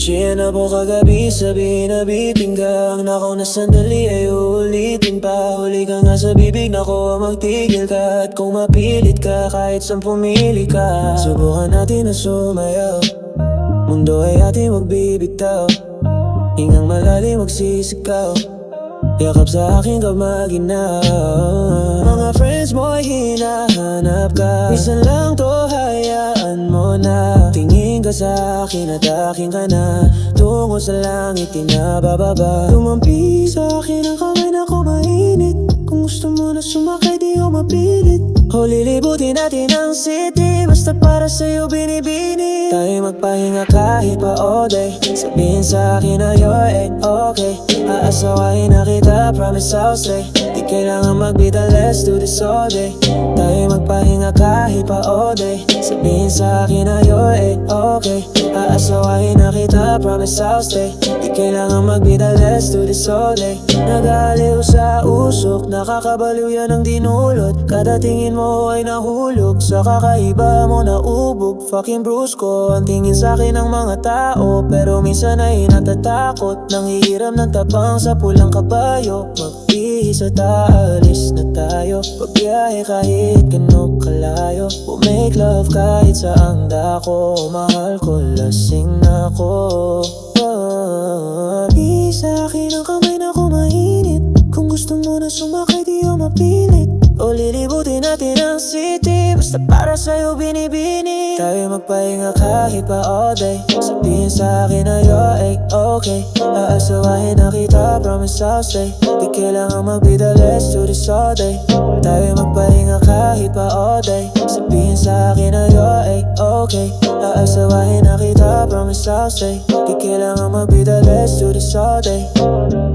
Sinabihan ako kagabi, sabihin na biting ka. Ang nakaw na sandali ay uulitin pa. Huli ka nga sa bibig na ko magtigil ka. At kung mapilit ka, kahit saan pumili ka Subukan natin na sumayaw. Mundo ay ating magbibitaw. Hingang malalim magsisikaw Yakap sa aking kamaginaw Mga friends mo ay hinahanap ka. Isa lang to, hayaan mo na. Tingin ka sa akin at akin ka na. Tungo sa langit, tinabababa. Tumampi sa akin ang kamay na ko mainit Kung gusto mo na sumakay, di ako mapilit. O lilibutin natin ang city Basta para sa'yo binibini. Tayo magpahinga kahit pa all day. Sabihin sa akin na you're ain't okay. Aasawahin na kita, promise I'll stay. Di kailangan magbida, let's do this all day. Tayo magpahinga kahit pa all day. Sabihin sa akin na you're ain't okay. Aasawahin na kita, promise I'll stay. Di kailangan magbida, let's do this all day. Nagaliw sa usok, nakakabaliw yan ang dinulot. Kada tingin mo ay nahulog Sa kakaiba mo na ubog Fucking bruise ko Ang tingin sa akin ng mga tao. Pero minsan ay natatakot Nanghihiram ng tabang sa pulang kabayo. Magbihis at aalis na tayo. Pagbiyahe kahit gano'ng kalayo. We'll make love kahit saang dako. Mahal ko lasing na Di sa akin ang kamay na kumainit. Kung gusto mo na sumakay di ako mapilit. O lilibutin natin ang city. Basta para sa'yo binibini. Tayo magpahinga kahit pa all day. Sabihin sa akin na you're okay Aasawahin na kita, promise I'll stay Di kailangan magbida, let's do this all day Tayo magpahinga kahit pa all day Sabihin sa akin na you're okay Aasawahin na kita, promise I'll stay Di kailangan magbida, let's do this all day